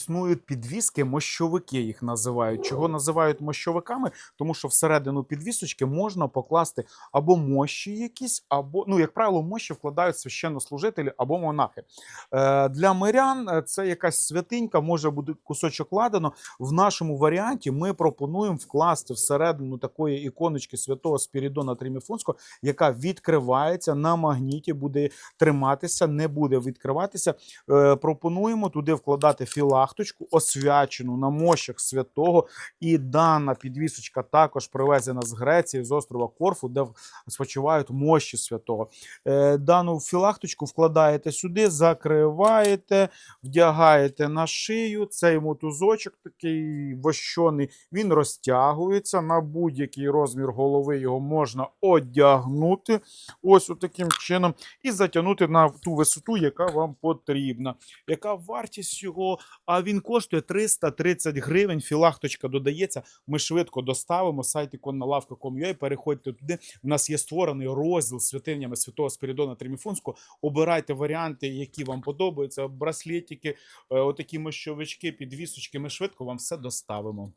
Існують підвіски, мощовики їх називають. Чого називають мощовиками? Тому що всередину підвісочки можна покласти або мощі якісь, або, ну, як правило, мощі вкладають священнослужителі або монахи. Е, для мирян е, це якась святинька, може бути кусочок ладано. В нашому варіанті ми пропонуємо вкласти всередину такої іконочки святого Спірідона Триміфонського, яка відкривається на магніті, буде триматися, не буде відкриватися. Е, пропонуємо туди вкладати філахточку, освячену на мощах святого. І дана підвісочка також привезена з Греції, з острова Корфу, де спочивають мощі святого. Е, дану філахточку вкладаєте сюди, закриваєте, вдягаєте на шию. Цей мотузочок такий вощоний, він розтягується на будь-який розмір голови. Його можна одягнути ось таким чином і затягнути на ту висоту, яка вам потрібна. Яка вартість його? А він коштує 330 гривень. Філахточка додається. Ми швидко доставимо. Сайт іконналавка.com.ua, Переходьте туди. У нас є створений розділ з святинями Святого Спірідона Триміфунського. Обирайте варіанти, які вам подобаються. Браслетики, е, отакі мощовички, підвісочки. Ми швидко вам все доставимо.